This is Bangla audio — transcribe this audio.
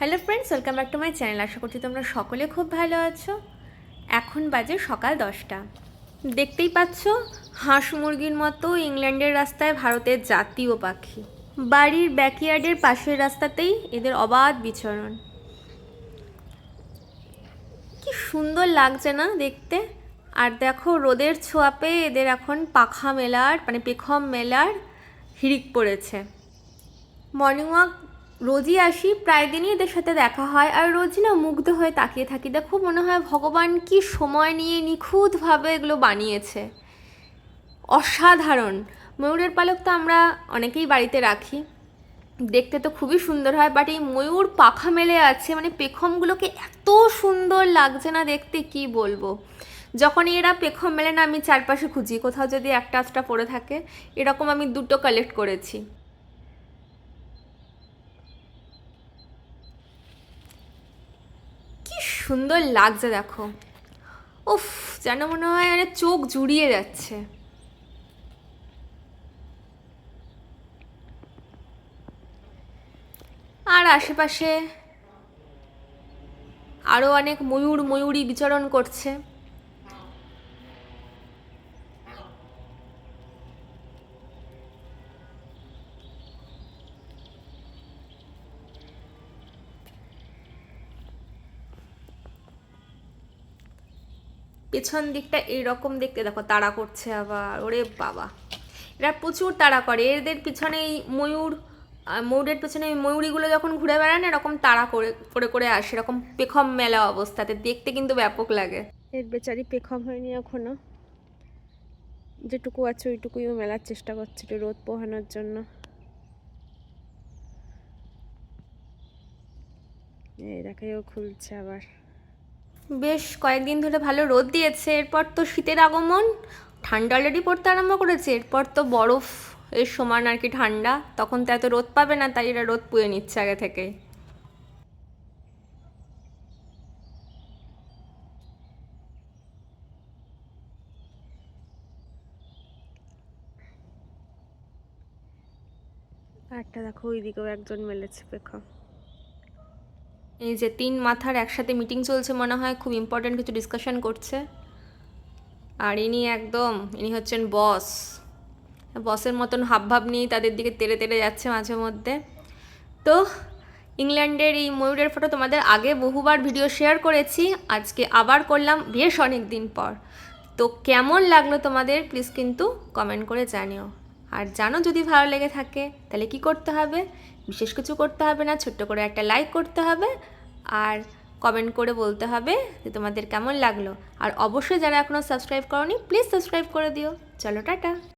Hello friends welcome back to my channel আশা করছি তোমরা সকলে খুব ভালো আছো। এখন বাজে সকাল দশটা। দেখতেই পাচ্ছ, হাঁস মুরগির মতো ইংল্যান্ডের রাস্তায় ভারতের জাতীয় পাখি। বাড়ির ব্যাকইয়ার্ডের পাশের রাস্তাতেই এদের অবাধ বিচরণ। কি সুন্দর লাগছে না দেখতে? আর দেখো, রোদের ছোঁয়াপে এদের এখন পাখা মেলার মানে পেখম মেলার হিড়িক পড়েছে। মর্নিং ওয়াক রোজই আসি, প্রায় দিনই এদের সাথে দেখা হয় আর রোজই না মুগ্ধ হয়ে তাকিয়ে থাকি। দেখো, মনে হয় ভগবান কি সময় নিয়ে নিখুঁতভাবে এগুলো বানিয়েছে। অসাধারণ। ময়ূরের পালক তো আমরা অনেকেই বাড়িতে রাখি। দেখতে তো খুবই সুন্দর হয় বাট এই ময়ূর পাখা মেলে আছে মানে পেখমগুলোকে এত সুন্দর লাগছে না দেখতে, কি বলব? যখন এরা পেখম মেলে না, আমি চারপাশে খুঁজি, কোথাও যদি একটা আধটা পড়ে থাকে, এরকম আমি দুটো কালেক্ট করেছি কি সুন্দর লাগছে, দেখো। উফ, যেন মনে হয় মানে চোখ জুড়িয়ে যাচ্ছে। আর আশেপাশে আরও অনেক ময়ূর, ময়ূরী বিচরণ করছে। পেছন দিকটা এইরকম দেখতে, দেখো তাড়া করছে আবার, ওরে বাবা। এরা প্রচুর তাড়া করে, এদের পিছনে এই ময়ূর ময়ূরের পেছনে এই ময়ূরীগুলো যখন ঘুরে বেড়ায় না, এরকম তাড়া করে করে করে আসে, এরকম পেখম মেলা অবস্থাতে, দেখতে কিন্তু ব্যাপক লাগে। এর বেচারি পেখম হয়নি এখনও। যেটুকু আছে ওইটুকুইও মেলার চেষ্টা করছে রোদ পোহানোর জন্য। এই দেখাইও খুলছে আবার। বেশ কয়েকদিন ধরে ভালো রোদ দিয়েছে, এরপর তো শীতের আগমন, ঠান্ডা অলরেডি পড়তে আরম্ভ করেছে, এরপর তো বরফ এর সমান আর কি ঠান্ডা, তখন তো এত রোদ পাবে না, তাই এরা রোদ পুয়ে নিচ্ছে আগে থেকে। একটা দেখো, ওইদিকেও একজন মেলেছে পেখম এই যে তিন মাথার একসাথে মিটিং চলছে মনে হয়, খুব ইম্পর্ট্যান্ট কিছু ডিসকাশন করছে। আর ইনি একদম, ইনি হচ্ছেন বস বসের মতন হাবভাব নিয়েই তাদের দিকে তেড়ে তেড়ে যাচ্ছে মাঝে মধ্যে। তো ইংল্যান্ডের এই ময়ূরের ফটো তোমাদের আগে বহুবার ভিডিও শেয়ার করেছি, আজকে আবার করলাম বেশ অনেক দিন পর। তো কেমন লাগল তোমাদের? প্লিজ কিন্তু কমেন্ট করে জানিও। আর জানো যদি ভালো লেগে থাকে, তাহলে কি করতে হবে? বিশেষ কিছু করতে হবে না, ছোট্ট করে একটা লাইক করতে হবে আর কমেন্ট করে বলতে হবে যে তোমাদের কেমন লাগল। আর অবশ্যই যারা এখনও সাবস্ক্রাইব করনি প্লিজ সাবস্ক্রাইব করে দিও। চলো, টাটা।